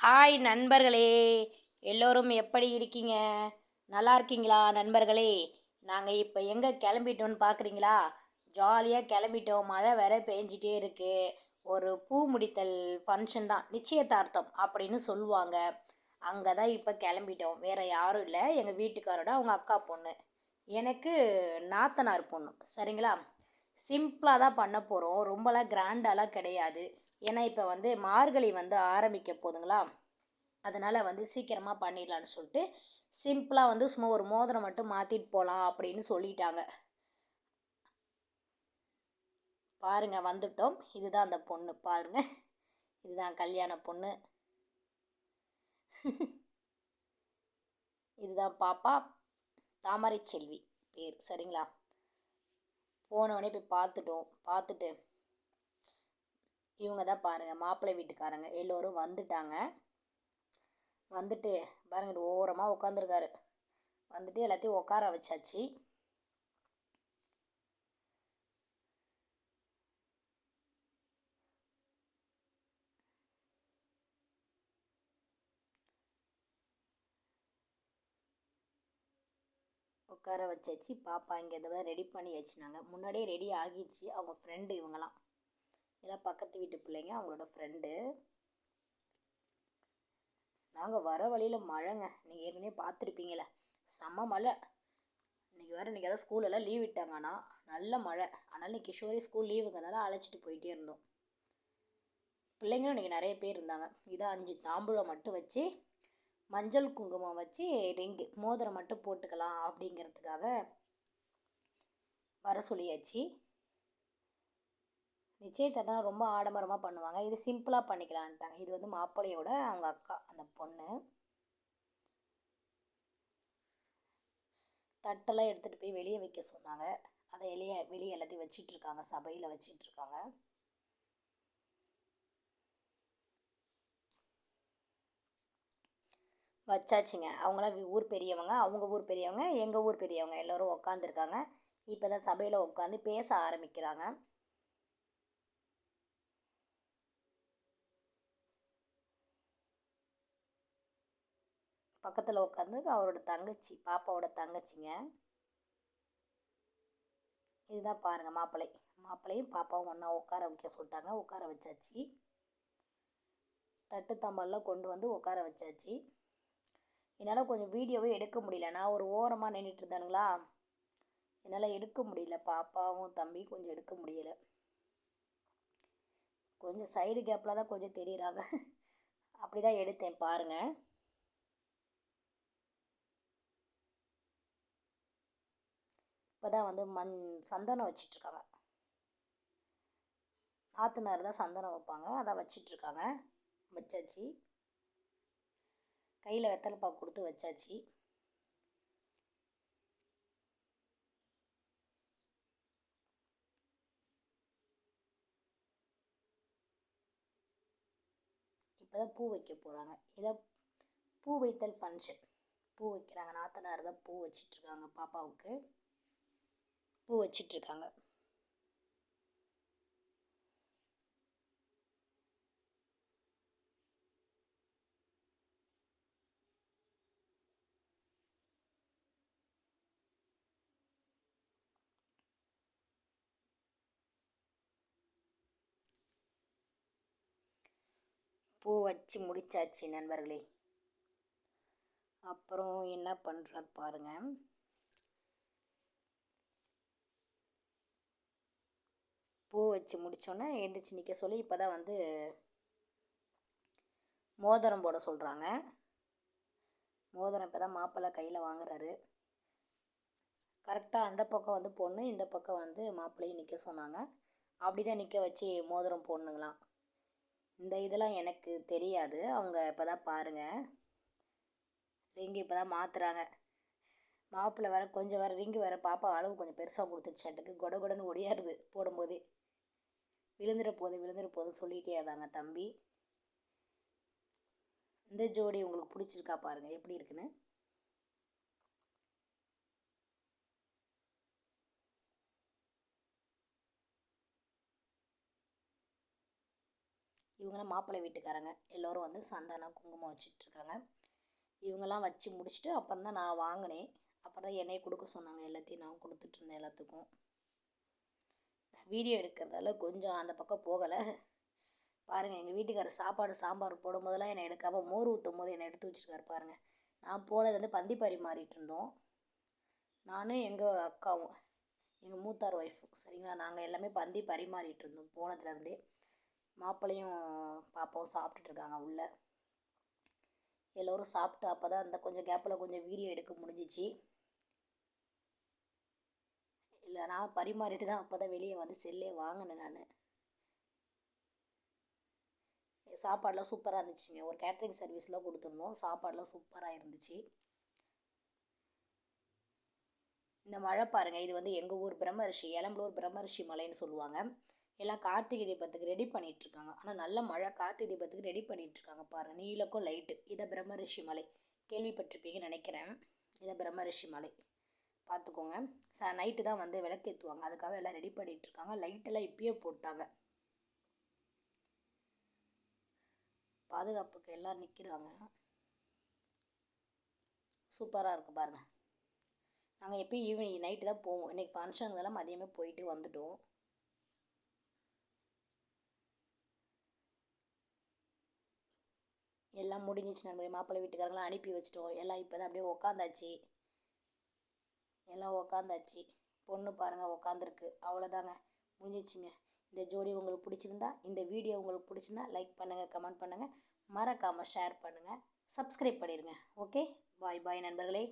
Hi நண்பர்களே எல்லோரும் எப்படி இருக்கீங்க? நல்லா இருக்கீங்களா நண்பர்களே? நாங்கள் இப்போ எங்கே கிளம்பிட்டோன்னு பார்க்குறீங்களா ஜாலியாக கிளம்பிட்டோம். மழை வேற பெஞ்சிட்டே இருக்குது ஒரு பூ முடித்தல் ஃபங்க்ஷன் தான். நிச்சயதார்த்தம் அப்படின்னு சொல்லுவாங்க. அங்கே தான் இப்போ கிளம்பிட்டோம். வேறு யாரும் இல்லை. எங்கள் வீட்டுக்காரோட அவங்க அக்கா பொண்ணு. எனக்கு நாத்தனார் பொண்ணு. சரிங்களா? சிம்பிளாக தான் பண்ண போகிறோம் ரொம்பலாம் கிராண்டாலாம் கிடையாது. ஏன்னா இப்போ வந்து மார்கழி வந்து ஆரம்பிக்க போதுங்களா? அதனால் வந்து சீக்கிரமாக பண்ணிடலான்னு சொல்லிட்டு சிம்பிளாக வந்து சும்மா ஒரு மோதிரம் மட்டும் மாற்றிட்டு போகலாம் அப்படின்னு சொல்லிட்டாங்க. பாருங்கள் வந்துட்டோம். இதுதான் அந்த பொண்ணு. பாருங்கள் இதுதான் கல்யாண பொண்ணு. இதுதான் பாப்பா தாமரை செல்வி பேர். சரிங்களா? போனவொடனே போய் பார்த்துட்டோம். பார்த்துட்டு இவங்க தான் பாருங்கள் மாப்பிள்ளை வீட்டுக்காரங்க எல்லோரும் வந்துட்டாங்க. வந்துட்டு பாருங்க ஓரமாக உட்காந்துருக்காரு வந்துட்டு எல்லாத்தையும் உட்கார வச்சாச்சு. உட்கார வச்சாச்சு. பாப்பா இங்கே இதை ரெடி பண்ணி வச்சுனாங்க. முன்னாடியே ரெடி ஆகிடுச்சு. அவங்க ஃப்ரெண்டு இவங்களாம் எல்லாம் பக்கத்து வீட்டு பிள்ளைங்க அவங்களோட ஃப்ரெண்டு நாங்கள் வர வழியில் மழைங்க. நீங்கள் ஏற்கனவே பார்த்துருப்பீங்களே செம்ம மழை. இன்றைக்கி வேறு இன்றைக்கி அதாவது ஸ்கூலெல்லாம் லீவ் விட்டாங்கன்னா நல்ல மழை. அதனால் இன்றைக்கி கிஷோரி ஸ்கூல் லீவுங்கிறதால அழைச்சிட்டு போயிட்டே இருந்தோம். பிள்ளைங்களும் இன்றைக்கி நிறைய பேர் இருந்தாங்க. இதான் அஞ்சு தாம்பூலம் மட்டும் வச்சு மஞ்சள் குங்குமம் வச்சு ரிங்கு மோதிரம் மட்டும் போட்டுக்கலாம் அப்படிங்கிறதுக்காக வர சொல்லியாச்சு. நிச்சயத்தை ரொம்ப ஆடம்பரமாக பண்ணுவாங்க. இது சிம்பிளாக பண்ணிக்கலான்ட்டாங்க. இது வந்து மாப்பிள்ளையோட அவங்க அக்கா அந்த பொண்ணு. தட்டெல்லாம் எடுத்துகிட்டு போய் வெளியே வைக்க சொன்னாங்க. அதை வெளியே வெளியே எல்லாத்தையும் வச்சிட்ருக்காங்க சபையில் வச்சிட்ருக்காங்க வச்சாச்சுங்க. அவங்களாம் ஊர் பெரியவங்க அவங்க ஊர் பெரியவங்க எங்கள் ஊர் பெரியவங்க எல்லோரும் உட்காந்துருக்காங்க இப்போ தான் சபையில் உட்காந்து பேச ஆரம்பிக்கிறாங்க. பக்கத்தில் உட்காந்து அவரோட தங்கச்சி பாப்பாவோட தங்கச்சிங்க. இதுதான் பாருங்கள் மாப்பிள்ளை. மாப்பிள்ளையும் பாப்பாவும் ஒன்றா உட்கார வைக்க சொல்லிட்டாங்க. உட்கார வச்சாச்சு. தட்டு தம்பல்லாம் கொண்டு வந்து உட்கார வச்சாச்சு. என்னால் கொஞ்சம் வீடியோவே எடுக்க முடியல. நான் ஒரு ஓரமாக நின்றுட்டு இருந்தானுங்களா? என்னால் எடுக்க முடியல. பாப்பாவும் தம்பி கொஞ்சம் எடுக்க முடியலை. கொஞ்சம் சைடு கேப்பில் தான் கொஞ்சம் தெரியுறாங்க. அப்படி தான் எடுத்தேன் பாருங்கள் இப்போ தான் வந்து மண் சந்தனம் வச்சிட்ருக்காங்க. நாற்றுனார் தான் சந்தனம் வைப்பாங்க. அதான் வச்சிட்ருக்காங்க. வச்சாச்சு. கையில் வெத்தலை பாக்கு கொடுத்து வச்சாச்சு. இப்போ தான் பூ வைக்க போகிறாங்க இதை பூ வைத்தல் ஃபங்க்ஷன் பூ வைக்கிறாங்க. நாத்தனார் தான் பூ வச்சிட்ருக்காங்க பாப்பாவுக்கு பூ வச்சிட்ருக்காங்க பூ வச்சு முடிச்சாச்சு நண்பர்களே. அப்புறம் என்ன பண்ணுறார் பாருங்கள் பூ வச்சு முடித்தோன்னே எழுந்திரிச்சி நிற்க சொல்லி இப்போ தான் வந்து மோதிரம் போட சொல்கிறாங்க மோதிரம் இப்போ தான் மாப்பிள்ளை கையில் வாங்குறாரு. கரெக்டாக அந்த பக்கம் வந்து பொண்ணு இந்த பக்கம் வந்து மாப்பிள்ளையும் நிற்க சொன்னாங்க. அப்படி தான் நிற்க வச்சு மோதிரம் போடணுங்களாம். இந்த இதெல்லாம் எனக்கு தெரியாது. அவங்க இப்போ தான் பாருங்கள் ரிங்கு இப்போ தான் மாற்றுறாங்க மாப்பிள்ளை வேறு கொஞ்சம் வேறு ரிங்கு வேறு பாப்பா அளவு கொஞ்சம் பெருசாக கொடுத்துச்சாட்டுக்கு கொட கொடன்னு ஒடியாருது போடும்போதே. விழுந்துட போது விழுந்துட போதும் சொல்லிகிட்டே இருந்தாங்க தம்பி. இந்த ஜோடி உங்களுக்கு பிடிச்சிருக்கா பாருங்கள் எப்படி இருக்குன்னு? இவங்களாம் மாப்பிள்ளை வீட்டுக்காரங்க. எல்லோரும் வந்து சந்தானம் குங்குமம் வச்சிட்ருக்காங்க. இவங்கெல்லாம் வச்சு முடிச்சுட்டு அப்புறம் தான் நான் வாங்கினேன். அப்புறம் தான் என்னையை கொடுக்க சொன்னாங்க. எல்லாத்தையும் நான் கொடுத்துட்ருந்தேன் எல்லாத்துக்கும். வீடியோ எடுக்கிறதால கொஞ்சம் அந்த பக்கம் போகலை. பாருங்கள் எங்கள் வீட்டுக்காரர் சாப்பாடு சாம்பார் போடும் போதெல்லாம் என்னை எடுக்காமல் மோர் ஊற்றும் போது என்னை எடுத்து வச்சுருக்காரு பாருங்கள் நான் போனது வந்து பந்தி பரிமாறிட்டு இருந்தோம். நானும் எங்கள் அக்காவும் எங்கள் மூத்தார் ஒய்ஃபும் சரிங்களா? நாங்கள் எல்லாமே பந்தி பரிமாறிட்டு இருந்தோம் போனதுலேருந்தே. மாப்பிள்ளையும் பாப்பாவும் சாப்பிட்டுட்டு இருக்காங்க உள்ளே. எல்லோரும் சாப்பிட்டு அப்போ தான் அந்த கொஞ்சம் கேப்பில் கொஞ்சம் வீடியோ எடுக்க முடிஞ்சிச்சு. இல்லை நான் பரிமாறிட்டு தான் அப்போ தான் வெளியே வந்து செல்லே வாங்கினேன் நான். சாப்பாடெலாம் சூப்பராக இருந்துச்சுங்க. ஒரு கேட்ரிங் சர்வீஸில் கொடுத்துருந்தோம். சாப்பாடெலாம் சூப்பராக இருந்துச்சு. இந்த மழை பாருங்கள் இது வந்து எங்கள் ஊர் பிரம்மரிஷி எலம்பலூர் பிரம்மரிஷி மலைன்னு சொல்லுவாங்க. எல்லாம் கார்த்திகை தீபத்துக்கு ரெடி பண்ணிகிட்ருக்காங்க ஆனால் நல்ல மழை கார்த்திகை தீபத்துக்கு ரெடி பண்ணிகிட்ருக்காங்க பாருங்கள் நீலக்கும் லைட்டு இதை பிரம்மரிஷி மலை. கேள்விப்பட்டிருப்பீங்கன்னு நினைக்கிறேன். இதை பிரம்மரிஷி மலை. பார்த்துக்கோங்க ச நைட்டு தான் வந்து விளக்கேற்றுவாங்க அதுக்காக எல்லாம் ரெடி பண்ணிகிட்ருக்காங்க லைட்டெல்லாம் இப்பயே போட்டாங்க. பாதுகாப்புக்கு எல்லாம் நிற்கிறாங்க சூப்பராக இருக்குது பாருங்கள் நாங்கள் எப்பயும் ஈவினிங் நைட்டு தான் போவோம். இன்றைக்கி ஃபங்க்ஷனுங்கெல்லாம் மதியமே போயிட்டு வந்துட்டோம். எல்லாம் முடிஞ்சிச்சு நம்ம மாப்பிள்ளை வீட்டுக்காரங்களாம் அனுப்பி வச்சிட்டோம். எல்லாம் இப்போ தான் அப்படியே உக்காந்தாச்சு. எல்லாம் உக்காந்தாச்சு. பொண்ணு பாருங்கள் உக்காந்துருக்கு. அவ்வளோதாங்க முடிஞ்சிச்சுங்க. இந்த ஜோடி உங்களுக்கு பிடிச்சிருந்தா இந்த வீடியோ உங்களுக்கு பிடிச்சிருந்தா லைக் பண்ணுங்கள் கமெண்ட் பண்ணுங்கள் மறக்காமல் ஷேர் பண்ணுங்கள் சப்ஸ்கிரைப் பண்ணிடுங்க ஓகே பாய் பாய் நண்பர்களே.